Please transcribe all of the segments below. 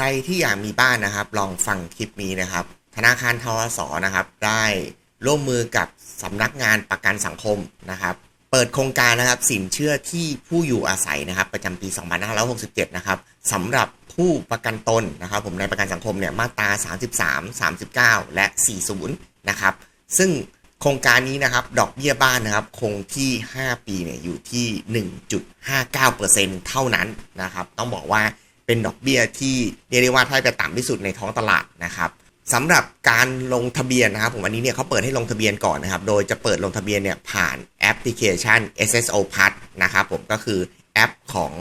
ใครที่อยากมีบ้านนะครับ ลองฟังคลิปนี้นะครับ ธนาคารทวสนะครับ ได้ร่วมมือกับสำนักงานประกันสังคมนะครับ เปิดโครงการนะครับสินเชื่อที่ผู้อยู่อาศัยนะครับ ประจำปี 2567 นะครับสำหรับผู้ประกันตนนะครับ ผมในประกันสังคมเนี่ยมาตรา 33 39 และ 40 นะครับ ซึ่งโครงการนี้นะครับ ดอกเบี้ยบ้านนะครับ คงที่ 5 ปีเนี่ยอยู่ที่ 1.59%เท่านั้นนะครับ ต้องบอกว่า เป็นดอกเบี้ยที่เรียกได้ว่าถ้าจะต่ำที่สุดในท้องตลาดนะครับสำหรับการลงทะเบียนนะครับผมอันนี้เนี่ยเขาเปิดให้ลงทะเบียนก่อนนะครับ โดยจะเปิดลงทะเบียนเนี่ยผ่านแอปพลิเคชัน SSO Plus นะครับผมก็คือแอปของ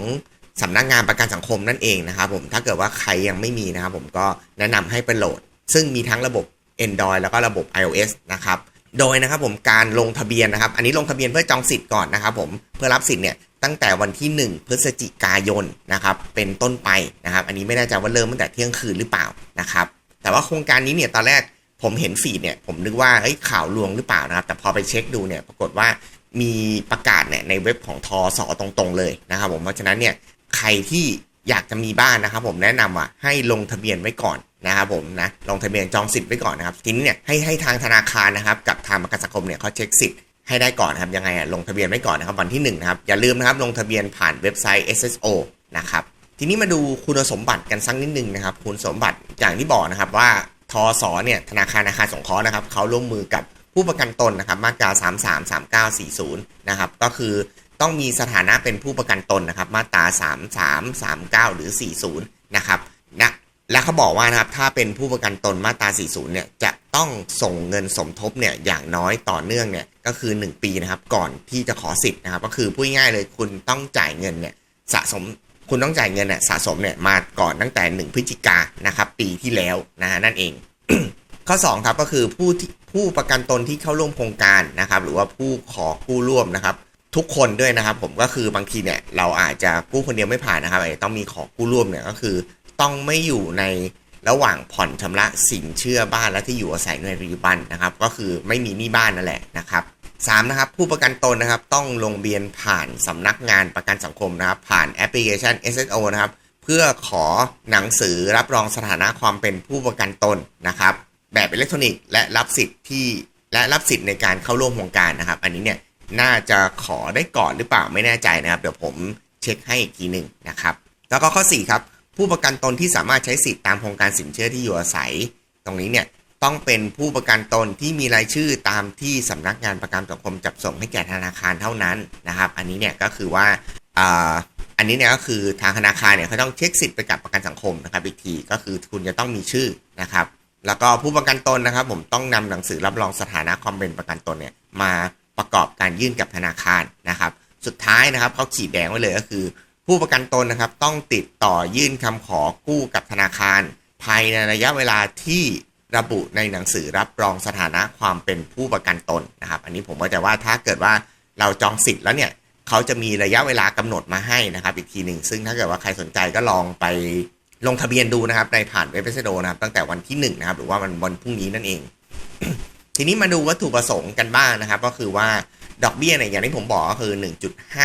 สำนักงานประกันสังคมนั่นเองนะครับผมถ้าเกิดว่าใครยังไม่มีนะครับผมก็แนะนำให้ไปโหลด ซึ่งมีทั้งระบบ Android แล้วก็ระบบ iOS นะครับโดยนะครับผมการลงทะเบียนนะครับ อันนี้ลงทะเบียนเพื่อจองสิทธิ์ก่อนนะครับผมเพื่อรับสิทธิ์เนี่ย ตั้งแต่วันที่ 1 พฤศจิกายนนะครับเป็นต้นไปนะครับ อันนี้ไม่แน่ใจว่าเริ่มตั้งแต่เที่ยงคืนหรือเปล่านะครับ แต่ว่าโครงการนี้เนี่ยตอนแรกผมเห็นฟีดเนี่ยผมนึกว่าเฮ้ยข่าวลวงหรือเปล่านะครับ แต่พอไปเช็คดูเนี่ยปรากฏว่ามีประกาศเนี่ยในเว็บของทอสอตรงๆเลยนะครับผมเพราะฉะนั้นเนี่ยใครที่อยากจะมีบ้านนะครับ ผมแนะนำอะให้ลงทะเบียนไว้ก่อนนะครับผมนะลงทะเบียนจองสิทธิ์ไว้ก่อนนะครับทีนี้เนี่ยให้ให้ทางธนาคารนะครับ กับทางประกันสังคมเนี่ยเขาเช็คสิทธิ์ ให้ได้ก่อนนะครับยังไงอะลงทะเบียนไว้ก่อนนะครับวันที่1นนะครับอย่าลืมนะครับลงทะเบียนผ่านเว็บไซต์ SSO นะครับทีนี้มาดูคุณสมบัติกันสักนิดนึงนะครับ คุณสมบัติอย่างที่บอกนะครับว่าทอสเนี่ยธนาคารอาคารสงเคราะห์นะครับเขาร่วมมือกับผู้ประกันตนนะครับมาตรา33 39 40นะครับก็คือต้องมีสถานะเป็นผู้ประกันตนนะครับ มาตรา33 39 หรือ 40นะครับนะและเขาบอกว่านะครับถ้าเป็นผู้ประกันตนมาตรา40เนี่ยจะ ต้องส่งเงินสมทบเนี่ยอย่างน้อยต่อเนื่องเนี่ยก็คือ 1 ปีนะครับก่อนที่จะขอสิทธิ์นะครับ ก็คือพูดง่ายเลยคุณต้องจ่ายเงินเนี่ยสะสมคุณต้องจ่ายเงินเนี่ยสะสมเนี่ยมาก่อนตั้งแต่ 1 พฤศจิกานะครับปีที่แล้วนะฮะนั่นเอง ข้อ2ครับก็คือผู้ที่ผู้ประกันตนที่เข้าร่วมโครงการนะครับ หรือว่าผู้ขอกู้ร่วมนะครับ ทุกคนด้วยนะครับ ผมก็คือบางทีเนี่ยเราอาจจะกู้คนเดียวไม่ผ่านนะครับอาจจะต้องมีขอกู้ร่วมเนี่ยก็คือ ต้องไม่อยู่ใน ระหว่างผ่อนชำระสินเชื่อบ้านและที่อยู่อาศัยในปัจจุบันนะครับ ก็คือไม่มีหนี้บ้านนั่นแหละนะครับสามนะครับผู้ประกันตนนะครับต้องลงเบียนผ่านสำนักงานประกันสังคมนะครับ ผ่านแอปพลิเคชัน SSO นะครับ เพื่อขอหนังสือรับรองสถานะความเป็นผู้ประกันตนนะครับ แบบอิเล็กทรอนิกส์และรับสิทธิ์ที่และรับสิทธิ์ในการเข้าร่วมโครงการนะครับ อันนี้เนี่ยน่าจะขอได้ก่อนหรือเปล่าไม่แน่ใจนะครับ เดี๋ยวผมเช็คให้อีกทีหนึ่งนะครับ แล้วก็ข้อ 4 ครับ ผู้ประกันตนที่สามารถใช้สิทธิตามโครงการสินเชื่อที่อยู่อาศัย ตรงนี้เนี่ยต้องเป็นผู้ประกันตนที่มีรายชื่อตามที่สำนักงานประกันสังคมจับส่งให้แก่ธนาคารเท่านั้นนะครับ อันนี้เนี่ยก็คือว่าอันนี้เนี่ยก็คือทางธนาคารเนี่ยเขาต้องเช็คสิทธิ์ไปกับประกันสังคมนะครับอีกทีก็คือคุณจะต้องมีชื่อนะครับ แล้วก็ผู้ประกันตนนะครับ ผมต้องนำหนังสือรับรองสถานะความเป็นประกันตนเนี่ยมาประกอบการยื่นกับธนาคารนะครับ สุดท้ายนะครับเขาขีดแดงไว้เลยก็คือ ผู้ประกันตนนะครับต้องติดต่อยื่นคำขอกู้กับธนาคาร ภายในระยะเวลาที่ระบุในหนังสือรับรองสถานะความเป็นผู้ประกันตนนะครับ อันนี้ผมก็จะว่าถ้าเกิดว่าเราจองสิทธิ์แล้วเนี่ยเขาจะมีระยะเวลากำหนดมาให้นะครับ อีกทีหนึ่งซึ่งถ้าเกิดว่าใครสนใจก็ลองไปลงทะเบียนดูนะครับ ในผ่านเว็บไซต์โดนะครับ ตั้งแต่วันที่1นะครับหรือว่าวันวันพรุ่งนี้นั่นเอง ทีนี้มาดูวัตถุประสงค์กันบ้างนะครับ ก็คือว่า ดอกเบี้ยเนี่ยอย่างที่ผมบอกก็คือ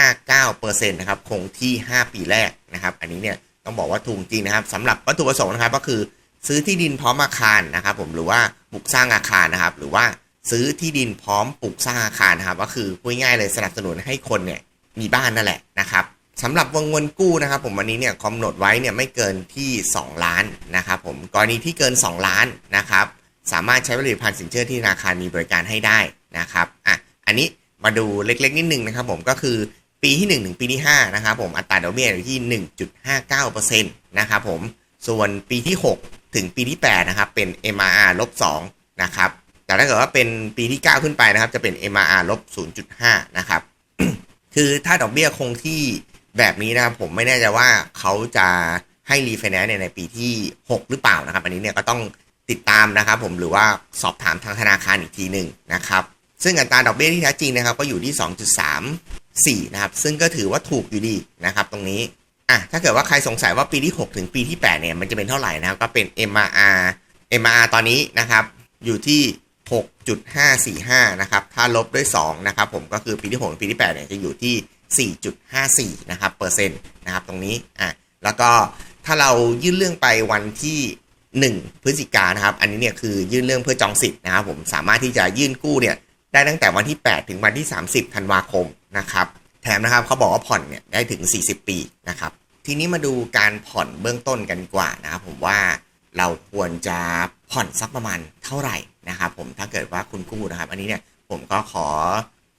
1.59%นะครับคงที่ 5 ปีแรกนะครับ อันนี้เนี่ยต้องบอกว่าถูกจริงนะครับสำหรับวัตถุประสงค์นะครับก็คือซื้อที่ดินพร้อมอาคารนะครับ ผมหรือว่าปลูกสร้างอาคารนะครับ หรือว่าซื้อที่ดินพร้อมปลูกสร้างอาคารนะครับ ก็คือพูดง่ายเลยสนับสนุนให้คนเนี่ยมีบ้านนั่นแหละนะครับสำหรับวงเงินกู้นะครับ ผมวันนี้เนี่ยกำหนดไว้เนี่ยไม่เกินที่ 2 ล้านนะครับ ผมกรณีที่เกิน 2 ล้านนะครับ สามารถใช้ผลิตภัณฑ์สินเชื่อที่ธนาคารมีบริการให้ได้นะครับอะอันนี้ มาดูเล็กๆนิดนึงนะครับผมก็คือปีที่1ถึงปีที่5นะครับผมอัตราดอกเบี้ยอยู่ที่ 1.59%นะครับผมส่วนปีที่ 6 ถึงปีที่8นะครับเป็น MRR ลบ2นะครับแต่ถ้าเกิดว่าเป็นปีที่ 9 ขึ้นไปนะครับจะเป็น MRR ลบ0.5นะครับคือถ้าดอกเบี้ยคงที่แบบนี้นะครับผมไม่แน่ใจว่าเขาจะให้รีไฟแนนซ์ในปีที่ 6 หรือเปล่านะครับ อันนี้เนี่ยก็ต้องติดตามนะครับผมหรือว่าสอบถามทางธนาคารอีกทีหนึ่งนะครับ ซึ่งอัตราดอกเบี้ยที่แท้จริงนะครับก็อยู่ที่ 2.34 นะครับ ซึ่งก็ถือว่าถูกอยู่ดีนะครับตรงนี้อะถ้าเกิดว่าใครสงสัยว่าปีที่ 6 ถึงปีที่ 8 เนี่ย มันจะเป็นเท่าไหร่นะครับ ก็เป็น MRR MRR ตอนนี้นะครับ อยู่ที่ 6.545 นะครับ ถ้าลบด้วย 2 นะครับ ผมก็คือปีที่ 6 ปีที่ 8 เนี่ย จะอยู่ที่ 4.54 นะครับ เปอร์เซ็นต์นะครับตรงนี้อะแล้วก็ถ้าเรายื่นเรื่องไปวันที่ 1 พฤศจิกายนนะครับ อันนี้เนี่ยคือยื่นเรื่องเพื่อจองสิทธิ์นะครับผมสามารถที่จะยื่นกู้เนี่ย ได้ตั้งแต่วันที่ 8 ถึงวันที่ 30 ธันวาคมนะครับ แถมนะครับเขาบอกว่าผ่อนเนี่ยได้ถึง 40 ปีนะครับ ทีนี้มาดูการผ่อนเบื้องต้นกันกว่านะครับผมว่าเราควรจะผ่อนสักประมาณเท่าไหร่นะครับผมถ้าเกิดว่าคุณกู้นะครับ อันนี้เนี่ยผมก็ขอ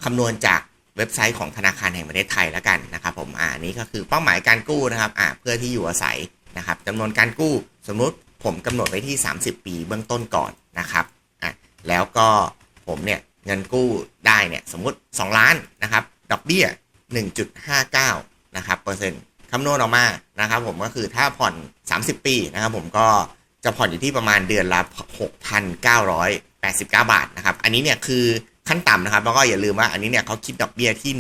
คำนวณจากเว็บไซต์ของธนาคารแห่งประเทศไทยแล้วกันนะครับผมอ่านี้ก็คือเป้าหมายการกู้นะครับอ่าเพื่อที่อยู่อาศัยนะครับจำนวนการกู้สมมุติผมกำหนดไว้ที่ 30 ปีเบื้องต้นก่อนนะครับอะแล้วก็ผมเนี่ย เงินกู้ได้เนี่ยสมมติ 2 ล้านนะครับดอกเบี้ย 1.59นะครับเปอร์เซ็นต์คำนวณออกมานะครับผมก็คือถ้าผ่อน 30 ปีนะครับผมก็จะผ่อนอยู่ที่ประมาณเดือนละ 6,989 บาทนะครับอันนี้เนี่ยคือขั้นต่ำนะครับแล้วก็อย่าลืมว่าอันนี้เนี่ยเขาคิดดอกเบี้ยที่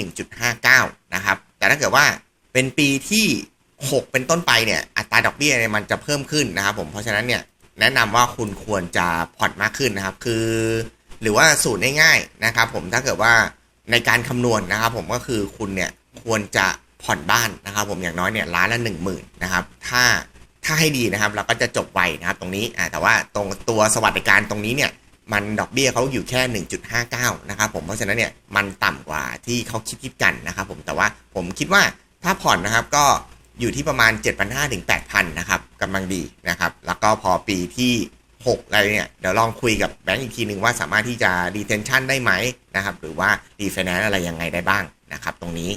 1.59นะครับแต่ถ้าเกิดว่าเป็นปีที่ 6 เป็นต้นไปเนี่ยอัตราดอกเบี้ยเนี่ยมันจะเพิ่มขึ้นนะครับผมเพราะฉะนั้นเนี่ยแนะนำว่าคุณควรจะผ่อนมากขึ้นนะครับ คือ หรือว่าสูตรง่ายๆนะครับผมถ้าเกิดว่าในการคำนวณนะครับผมก็คือคุณเนี่ยควรจะผ่อนบ้านนะครับผมอย่างน้อยเนี่ยล้านละหนึ่งหมื่นนะครับถ้าถ้าให้ดีนะครับเราก็จะจบไวนะครับตรงนี้แต่ว่าตรงตัวสวัสดิการตรงนี้เนี่ยมันดอกเบี้ยเขาอยู่แค่ 1.59 นะครับผมเพราะฉะนั้นเนี่ยมันต่ำกว่าที่เขาคิดคิดกันนะครับผมแต่ว่าผมคิดว่าถ้าผ่อนนะครับก็อยู่ที่ประมาณ 7,500ถึง8,000นะครับกำลังดีนะครับแล้วก็พอปีที่ 6 อะไรเนี่ย เดี๋ยวลองคุยกับแบงก์อีกทีหนึ่งว่าสามารถที่จะ retention ได้ไหมนะครับ หรือว่า refinance อะไรยังไงได้บ้างนะครับ ตรงนี้